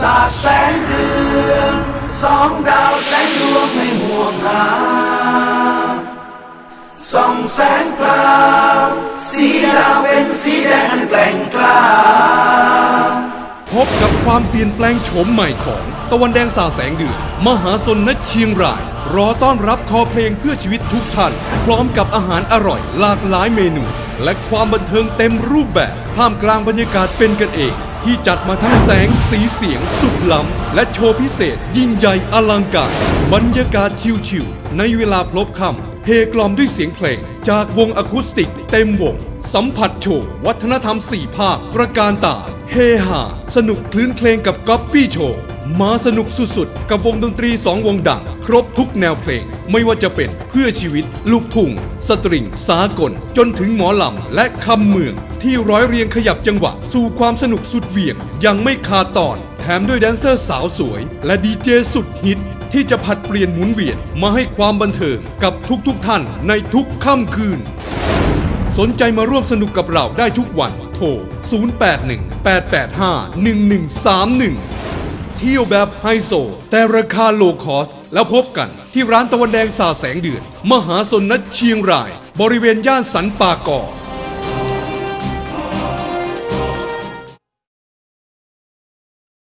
สาดแสงเดือนสองดาวแสงดวงไม่ห่วงหาส่องแสงกลาสีดาวเป็นสีแดงอันแกล่งกล้าพบกับความเปลี่ยนแปลงโฉมใหม่ของตะวันแดงสาแสงเดือนมหาสนณเชียงราย รอต้อนรับคอเพลงเพื่อชีวิตทุกท่าน พร้อมกับอาหารอร่อยหลากหลายเมนู และความบันเทิงเต็มรูปแบบท่ามกลางบรรยากาศเป็นกันเอง ที่จัดมาทั้งแสงสีเสียงสุดล้ำ และโชว์พิเศษ ยิ่งใหญ่อลังการบรรยากาศชิวๆในเวลาพลบค่ำเพกลอมด้วยเสียงเพลง จากวงอะคูสติกเต็มวง สัมผัสโชว์วัฒนธรรม4ภาคประการตาเฮฮาสนุกคลื้นเพลงกับก๊อปปี้โชว์ มาสนุกสุดๆ กับวงดนตรี2วงดัง ครบทุกแนวเพลง ไม่ว่าจะเป็นเพื่อชีวิต ลูกทุ่ง สตริง สากล จนถึงหมอลำ และคำเมือง ที่ร้อยเรียงขยับจังหวะ สู่ความสนุกสุดเหวี่ยง ยังไม่ขาดตอน แถมด้วยแดนเซอร์สาวสวย และดีเจสุดฮิต ที่จะผัดเปลี่ยนหมุนเวียนมาให้ความบันเทิงกับทุกๆท่านในทุกค่ำคืนสนใจมาร่วมสนุกกับเราได้ทุกวัน โทร 0818851131 เที่ยวแบบไฮโซ แต่ราคาโลคอส แล้วพบกันที่ร้านตะวันแดงสาแสงเดือน มหาสนนัดเชียงราย บริเวณย่านสันป่าก่อ